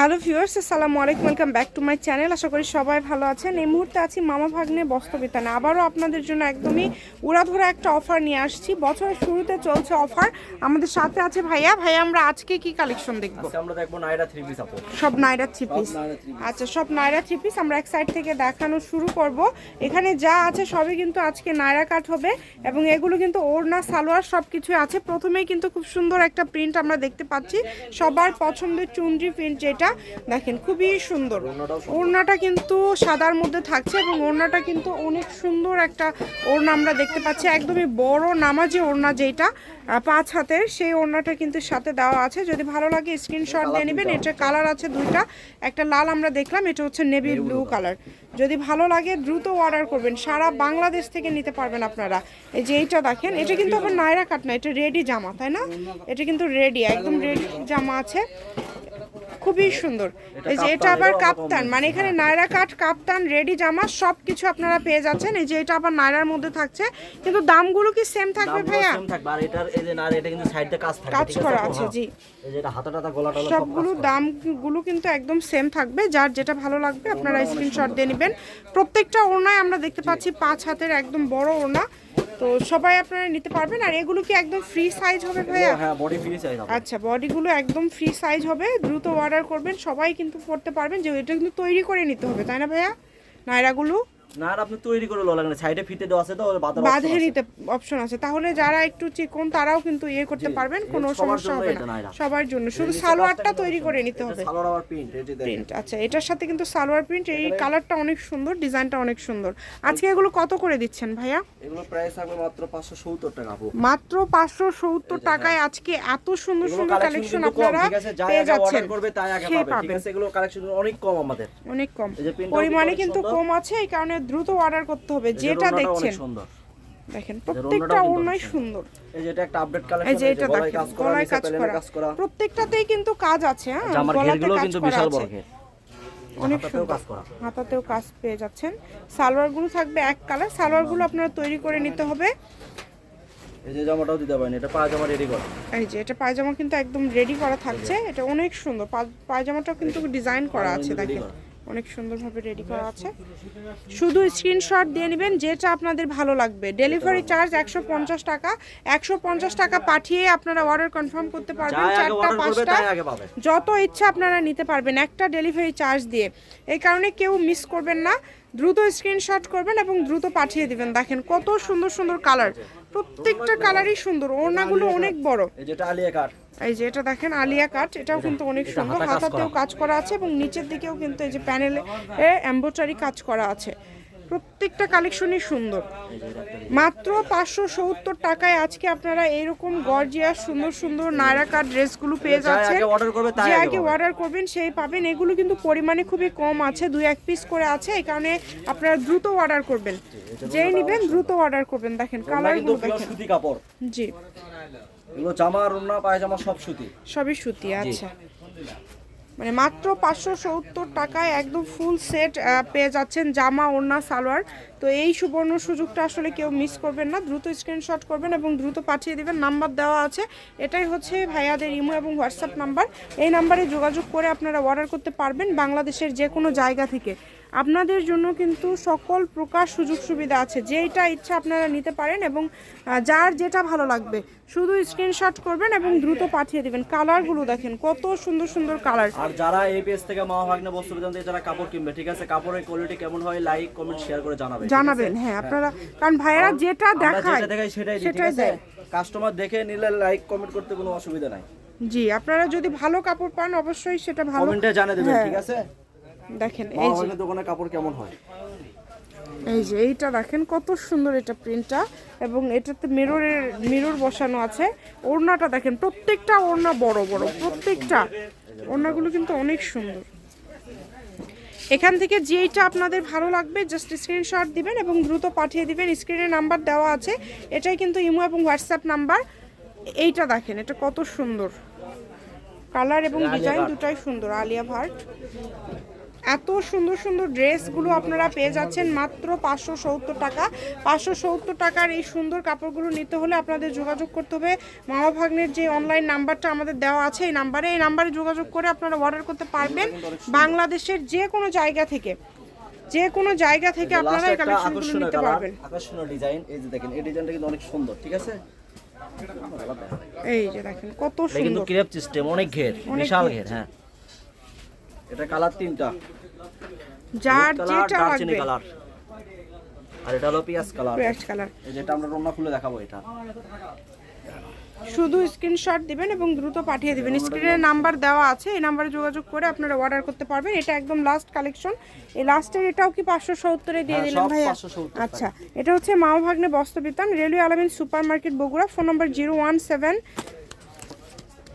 Hello viewers আসসালামু আলাইকুম welcome back to my channel. আশা করি সবাই ভালো আছেন। এই মুহূর্তে আছি মামা ভাগ্নে বস্ত্রবিতানে। আবারও আপনাদের জন্য একদমই উড়াধরা একটা অফার নিয়ে আসছি। বছরের শুরুতে চলছে অফার। আমাদের সাথে আছে ভাইয়া। ভাইয়া আমরা আজকে কি কালেকশন দেখব? আজকে আমরা দেখব নাইরা থ্রি পিস সব নাইরা থ্রি পিস। আচ্ছা সব নাইরা থ্রি পিস আমরা এক সাইড থেকে দেখানো শুরু করব। এখানে যা আছে সবই কিন্তু আজকে নাইরা কাট হবে এবং এগুলো কিন্তু ওড়না সালোয়ার সব কিছুই আছে। প্রথমেই কিন্তু খুব সুন্দর একটা প্রিন্ট আমরা দেখতে পাচ্ছি। সবার পছন্দের চুনরি প্রিন্ট যেটা দেখেন খুবই সুন্দর। ওড়নাটা কিন্তু সাদার মধ্যে থাকছে এবং ওড়নাটা কিন্তু অনেক সুন্দর একটা ওড়না আমরা দেখতে পাচ্ছি। একদমই বড় নামাজি ওড়না যেটা পাঁচ হাতের সেই ওড়নাটা কিন্তু সাথে দেওয়া আছে। যদি ভালো লাগে স্ক্রিনশট দিয়ে নেবেন। এটা কালার আছে দুইটা। একটা লাল আমরা দেখলাম এটা হচ্ছে নেভি ব্লু কালার। যদি ভালো লাগে দ্রুত অর্ডার করবেন। সারা বাংলাদেশ থেকে নিতে পারবেন আপনারা। এই যে এইটা দেখেন এটা কিন্তু আবার নায়রা কাট না এটা রেডি জামা তাই না? এটা কিন্তু রেডি একদম রেডি জামা আছে। খুবই সুন্দর। এই যে এটা আবার কাপ্তান মানে এখানে নায়রা কাট কাপ্তান রেডি জামা সব কিছু আপনারা পেয়ে যাচ্ছেন। এই যে এটা আবার নায়রার মধ্যে থাকছে। কিন্তু দামগুলো কি সেম থাকবে ভাইয়া? same থাকবে। আর এটার এই যে না এটা কিন্তু সাইডে কাজ থাকবে কাজ করা আছে হ্যাঁ। জি। এই যে এটা হাতা টাতা গলা টলা সব সবগুলো দামগুলো কিন্তু একদম সেম থাকবে। যার যেটা ভালো লাগবে আপনারা স্ক্রিনশট দিয়ে নেবেন। প্রত্যেকটা ওড়নায় আমরা দেখতে পাচ্ছি পাঁচ হাতের একদম বড় ওড়না। তো সবাই আপনারা নিতে পারবেন। আর এগুলো কি একদম ফ্রি সাইজ হবে ভাইয়া? হ্যাঁ বডি ফ্রি সাইজ হবে। আচ্ছা বডিগুলো একদম ফ্রি সাইজ হবে। দ্রুত অর্ডার করবেন। সবাই কিন্তু পড়তে পারবেন। যে এটা কিন্তু তৈরি করে নিতে হবে তাই না ভাইয়া? নায়রাগুলো? না আর আপনি তৈরি করে লো সাইডে ফিতে দেওয়া আছে তো ওর বাঁধার বাঁধে নিতে অপশন আছে। তাহলে যারা একটু চিকন তারাও কিন্তু ইয়ে করতে পারবেন কোনো সমস্যা হবে না। সবার জন্য। শুধু সালোয়ারটা তৈরি করে নিতে হবে। সালোয়ার প্রিন্ট এই যে প্রিন্ট আচ্ছা এটার সাথে কিন্তু সালোয়ার প্রিন্ট এই কালারটা অনেক সুন্দর ডিজাইনটা অনেক সুন্দর। আজকে এগুলো কত করে দিচ্ছেন ভাইয়া? এগুলো প্রাইস থাকবে মাত্র 570 টাকা আপু। মাত্র পাঁচশো সত্তর টাকায় আজকে এত সুন্দর সুন্দর কালেকশন আপনারা পেয়ে যাচ্ছেন। করবে তাই আগে ঠিক আছে? এগুলো কালেকশন অনেক কম আমাদের। অনেক কম। পরিমাণে কিন্তু কম আছে এই কারণে দ্রুত অর্ডার করতে হবে যেটা দেখছেন। দেখেন প্রত্যেকটা ওড়নাই সুন্দর। এই যে এটা একটা আপডেট কালেকশন এই যে এটা দেখেন কাজ করা কাজ করা। প্রত্যেকটাতেই কিন্তু কাজ আছে হ্যাঁ জামার ঘেরগুলো কিন্তু বিশাল বড় ঘের। অনেক সুন্দর কাজ করা। হাতাতেও কাজ পেয়ে যাচ্ছেন। সালোয়ারগুলো থাকবে এক কালার সালোয়ারগুলো আপনারা তৈরি করে নিতে হবে। এই যে জামাটাও দিতে পারেন এটা পায়জামা রেডি করা। এই যে এটা পায়জামা কিন্তু একদম রেডি করা থাকছে এটা অনেক সুন্দর। পায়জামাটাও কিন্তু ডিজাইন করা আছে দেখেন। অনেক সুন্দরভাবে রেডি করা আছে। শুধু স্ক্রিনশট দিয়ে নেবেন যেটা আপনাদের ভালো লাগবে। ডেলিভারি চার্জ একশো পঞ্চাশ টাকা। একশো পঞ্চাশ টাকা পাঠিয়ে আপনারা অর্ডার কনফার্ম করতে পারবেন চারটা পাঁচটা। যত ইচ্ছা আপনারা নিতে পারবেন একটা ডেলিভারি চার্জ দিয়ে। এই কারণে কেউ মিস করবেন না। দ্রুত স্ক্রিনশট করবেন এবং দ্রুত পাঠিয়ে দিবেন। দেখেন কত সুন্দর সুন্দর কালার প্রত্যেকটা কালারই সুন্দর ওড়নাগুলো অনেক বড়। এই যেটা আলিয়া কাট এই যে এটা দেখেন আলিয়া কাট এটাও কিন্তু অনেক সুন্দর। হাতাতেও। কাজ করা আছে এবং নিচের দিকেও কিন্তু এই যে প্যানেলে এম্বোটারি কাজ করা আছে। প্রত্যেকটা কালেকশনই সুন্দর। মাত্র পাঁচশো সত্তর টাকায় আজকে আপনারা এইরকম গর্জিয়াস সুন্দর সুন্দর নায়রাকার ড্রেসগুলো পেয়ে যাচ্ছেন। তাই যে আগে অর্ডার করবেন সেই পাবেন। এগুলো কিন্তু পরিমাণে খুবই কম আছে দুই এক পিস করে আছে। এই কারণে আপনারা দ্রুত অর্ডার করবেন। যেই নেবেন দ্রুত অর্ডার করবেন। দেখেন কালারগুলো দেখেন। সুতি কাপড়। জি। এগুলো জামা রুনা পায়জামা সব সুতি। সবই সুতি আচ্ছা। মানে মাত্র পাঁচশো সত্তর টাকায় একদম ফুল সেট পেয়ে যাচ্ছেন জামা, ওড়না, সালোয়ার। তো এই সুবর্ণ সুযোগটা আসলে কেউ মিস করবেন না। দ্রুত স্ক্রিনশট করবেন এবং দ্রুত পাঠিয়ে দেবেন। নাম্বার দেওয়া আছে। এটাই হচ্ছে ভাইয়াদের ইমো এবং হোয়াটসঅ্যাপ নাম্বার এই নাম্বারে যোগাযোগ করে আপনারা অর্ডার করতে পারবেন বাংলাদেশের যে কোনো জায়গা থেকে। আপনাদের জন্য কিন্তু সকল প্রকার সুযোগ সুবিধা আছে। যেটা ইচ্ছা আপনারা নিতে পারেন এবং যার যেটা ভালো লাগবে শুধু স্ক্রিনশট করবেন এবং দ্রুত পাঠিয়ে দিবেন। কালারগুলো দেখেন কত সুন্দর সুন্দর কালার আর যারা এই পেজ থেকে মা ভাগ্নে বস্তু জানতে যারা কাপড় কিনবে ঠিক আছে? কাপড়ের কোয়ালিটি কেমন হয় লাইক কমেন্ট শেয়ার করে জানাবেন জানাবেন হ্যাঁ আপনারা কারণ ভাইয়েরা যেটা দেখায় সেটাই সেটাই দেয়। কাস্টমার দেখে নিলে লাইক কমেন্ট করতে কোনো অসুবিধা নাই। জি আপনারা যদি ভালো কাপড় পান অবশ্যই সেটা ভালো কমেন্টে জানিয়ে দেবেন হ্যাঁ। ঠিক আছে? দেখেন এই যে দোকানে কাপড় কেমন হয়? এই যে এইটা দেখেন কত সুন্দর এটা প্রিন্টটা এবং এটাতে মিররের মিরর বসানো আছে। ওড়নাটা দেখেন প্রত্যেকটা ওড়না বড় বড় প্রত্যেকটা। ওড়নাগুলো কিন্তু অনেক সুন্দর। এখান থেকে যেইটা আপনাদের ভালো লাগবে জাস্ট স্ক্রিনশট দিবেন এবং দ্রুত পাঠিয়ে দিবেন। স্ক্রিনে নাম্বার দেওয়া আছে। এটাই কিন্তু ইমো এবং হোয়াটসঅ্যাপ নাম্বার এইটা দেখেন এটা কত সুন্দর। কালার এবং ডিজাইন দুটাই সুন্দর আলিয়া ভাট। এত সুন্দর সুন্দর ড্রেসগুলো আপনারা পেয়ে যাচ্ছেন মাত্র পাঁচশো সত্তর টাকা। পাঁচশো সত্তর টাকার এই সুন্দর কাপড়গুলো নিতে হলে আপনাদের যোগাযোগ করতে হবে। মামা ভাগ্নের যে অনলাইন নাম্বারটা আমাদের দেওয়া আছে এই নাম্বারে এই নাম্বারে যোগাযোগ করে আপনারা অর্ডার করতে পারবেন বাংলাদেশের যে কোনো জায়গা থেকে। যে কোনো জায়গা থেকে আপনারা এই কালেকশনগুলো নিতে পারবেন। আকর্ষণীয় ডিজাইন এই যে দেখেন এই ডিজাইনটা কিন্তু অনেক সুন্দর ঠিক আছে? এই যে দেখেন কত এটা কিন্তু সুন্দর। ক্রেপ সিস্টেম অনেক ঘের বিশাল। ঘের হ্যাঁ। এটা কালার তিনটা। যার যেটা লাগবে। কালার আর এটা হলো পিয়াজ কালার পেঁয়াজ কালার এই যেটা আমরা রন্না খুলে দেখাবো এটা। শুধু স্ক্রিনশট দিবেন এবং দ্রুত পাঠিয়ে দিবেন। স্ক্রিনে নাম্বার দেওয়া আছে। এই নাম্বারে যোগাযোগ করে আপনারা অর্ডার করতে পারবেন। এটা একদম লাস্ট কালেকশন এই লাস্টের এটাও কি পাঁচশো সত্তরে দিয়ে হ্যাঁ, দিলাম সব ভাইয়া? আচ্ছা। এটা হচ্ছে মাও ভাগ্নে বস্ত্রবিতান railway Alamin super market Bogura. Phone number zero one seven